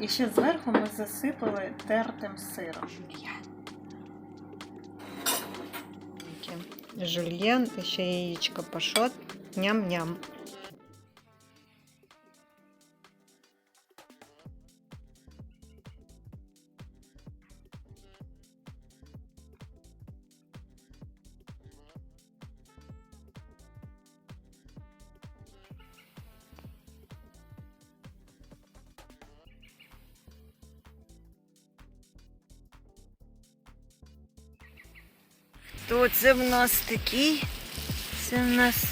І ще зверху ми засипали тертим сиром. Жульєн, ще яєчко пашот. Ням-ням. Хто це в нас такий? Це в нас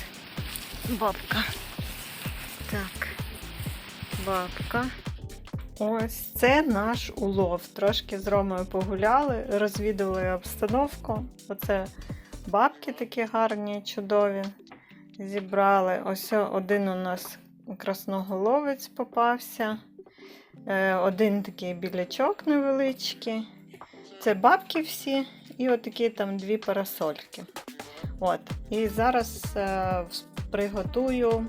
бабка. Так, бабка. Ось це наш улов. Трошки з Ромою погуляли, розвідували обстановку. Оце бабки такі гарні, чудові. Зібрали. Ось один у нас красноголовець попався. Е, Один такий білячок невеличкий. Це бабки всі, і отакі там дві парасольки. От. І зараз е, приготую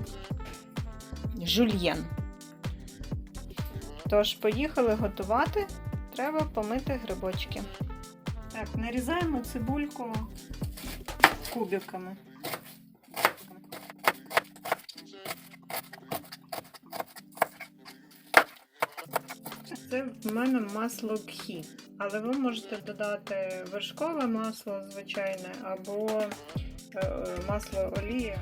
жульєн. Тож, поїхали готувати. Треба помити грибочки. Так, нарізаємо цибульку кубиками. Це в мене масло кхі, але ви можете додати вершкове масло звичайне або е, масло олія.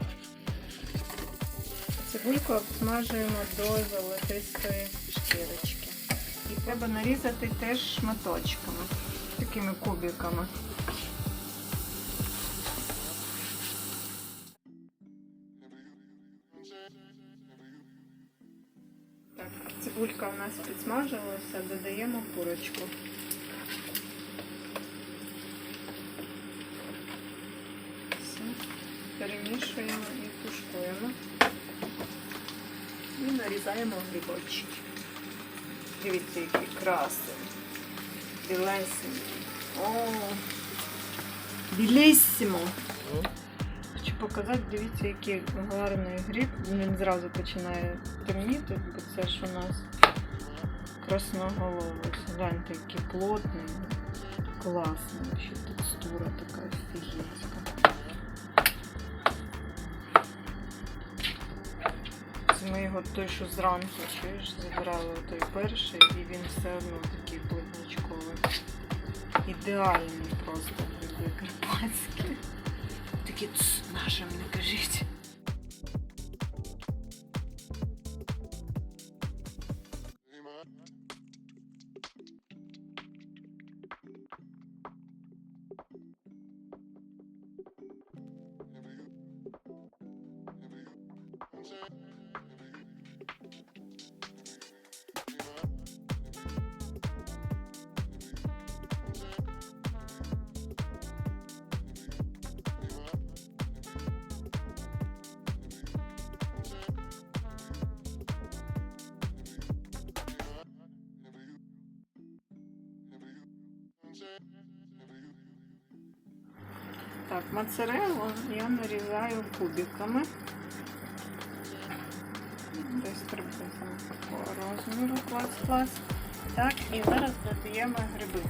Цибульку обсмажуємо до золотистої шкірочки. І треба нарізати теж шматочками, такими кубиками. Так, цибулька у нас підсмажилася, додаємо курочку. Все. Перемішуємо і тушкуємо. І нарізаємо грибочки. Дивіться, які красиві. Білесенькі. О, білісімо. Хочу показати, дивіться, який гарний гриб. Він зразу починає темніти, бо це ж у нас красноголовий. Гляньте, який плотний, класний, ще текстура така офігенська. Ми його той, що зранку чуєш, забрали той перший, і він все одно такий плотничковий. Ідеальний просто гриби карпатські. Такі цс, нашим не кажіть. Так, моцареллу я нарізаю кубиками. Десь приблизно такого розміру клас-клас. Так, і зараз додаємо гриби.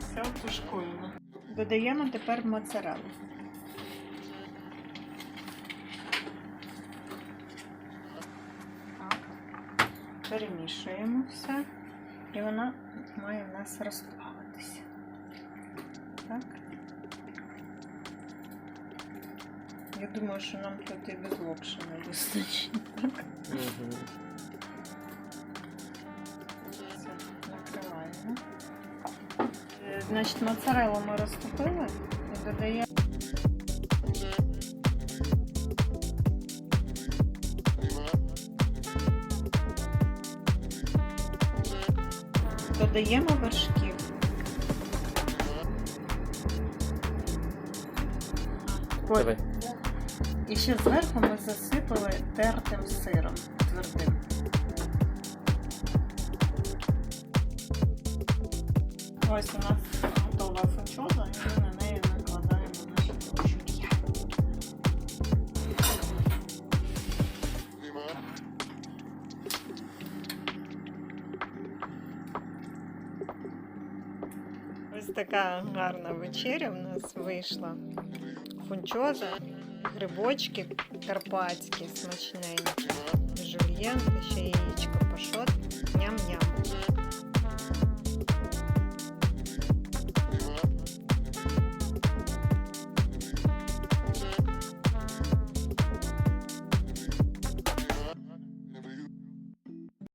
Все тушкуємо. Додаємо тепер моцареллу. Так. Перемішуємо все. І вона має в нас розплавитися. Так. Я думаю, що нам тут і без локшина вистачить. Так. Все, накриваємо. Е, Значить, моцареллу ми розтопили і додаємо. Додаємо вершків. Давай. І ще зверху ми засипали тертим сиром твердим. Ось у нас готова фунчоза, Ось така гарна вечеря в нас вийшла. Фунчоза, грибочки карпатські, смачненькі, жульєн, ще яєчко пашот. Ням-ням.